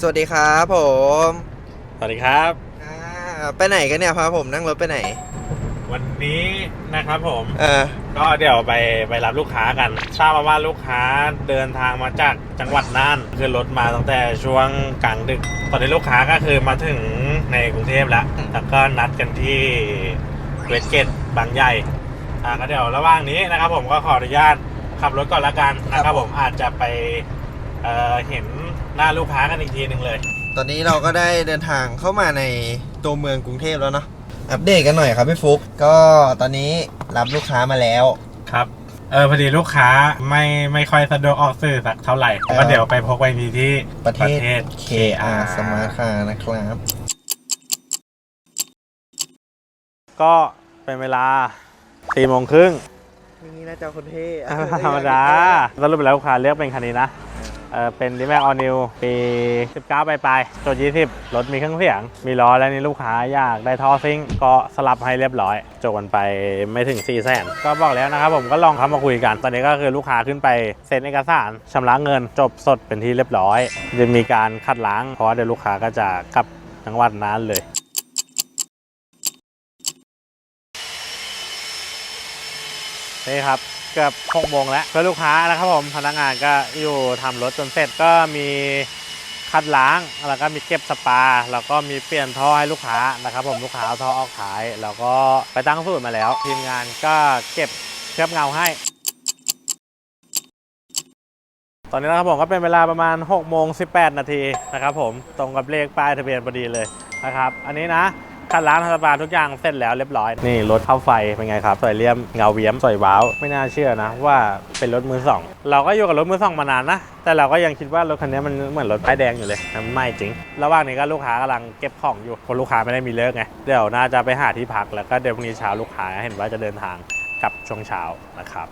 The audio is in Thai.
สวัสดีครับผมสวัสดีครับ อ่าไปไหนกันเนี่ยพาผมนั่งรถไปไหน วันนี้นะครับผม เออ ก็เดี๋ยวไปไปรับลูกค้ากันทราบมาว่าลูกค้าเดินทางมาจากจังหวัดน่านคือรถมาตั้งแต่ช่วงกลางดึก ตอนนี้ลูกค้าก็คือมาถึงในกรุงเทพแล้วอืมแล้วก็นัดกันที่เวสเกตบางใหญ่อ่าก็เดี๋ยวระหว่างนี้นะครับ ผมก็ขออนุญาตขับรถก่อนละกันนะครับผมอาจจะไปเอ่อเห็น หน้าลูกค้ากันอีกทีหนึ่งเลย ตอนนี้เราก็ได้เดินทางเข้ามาในตัวเมืองกรุงเทพแล้วเนาะอัปเดตกันหน่อยครับพี่ฟุกก็ตอนนี้รับลูกค้ามาแล้ว ครับเออพอดีลูกค้าไม่ไม่ค่อยสะดวกออกสื่อสักเท่าไหร่เออก็เดี๋ยวไปพกไปทีที่ประเทศ KR Smart Car นะครับ ก็เป็นเวลาสี่โมงครึ่งนี่น่าจะคนเท่ธรรมดาสรุปแล้วลูกค้าเลือกเป็นคันนี้นะ เป็น d m a x All New ปี 19ไปลายๆตัว20 รถมีเครื่องเสียง มีล้อแล้วนี่ลูกค้าอยากได้ท่อซิงก็สลับให้เรียบร้อยจบกันไปไม่ถึง 4 0 0แสนก็บอกแล้วนะครับผมก็ลองเข้ามาคุยกัน ตอนนี้ก็คือลูกค้าขึ้นไปเซ็นเอกสารชำระเงินจบสดเป็นที่เรียบร้อย จะมีการคัดล้างเพราะเดี๋ยวลูกค้าก็จะกลับจังหวัดนั้นเลยนี่ครับ เกือบ6โมงแล้วเพื่อลูกค้านะครับผมพนักงานก็อยู่ทำรถจนเสร็จก็มีคัดล้างแล้วก็มีเก็บสปา แล้วก็มีเปลี่ยนท่อให้ลูกค้านะครับผมลูกค้าเอาท่อออกขาย แล้วก็ไปตั้งสูตรมาแล้ว ทีมงานก็เก็บเคลือบเงาให้ ตอนนี้นะครับผมก็เป็นเวลาประมาณ6โมง18 นาทีนะครับผมตรงกับเลขป้ายทะเบียนพอดีเลยนะครับ อันนี้นะ คัดล้างทำสปาทุกอย่างเสร็จแล้วเรียบร้อย นี่รถเข้าไฟเป็นไงครับสวยเลี่ยมเงาเวียมสวยว้าว ไม่น่าเชื่อนะ ว่าเป็นรถมือสอง เราก็อยู่กับรถมือสองมานานนะ แต่เราก็ยังคิดว่ารถคันนี้มันเหมือนรถป้ายแดงอยู่เลยมันไม่จริง ระหว่างนี้ก็ลูกค้ากำลังเก็บของอยู่เพราะลูกค้าไม่ได้มีเลิกไง เดี๋ยวน่าจะไปหาที่พักแล้วก็เดี๋ยวพรุ่งนี้เช้าลูกค้าเห็นว่าจะเดินทางกลับช่วงเช้านะครับ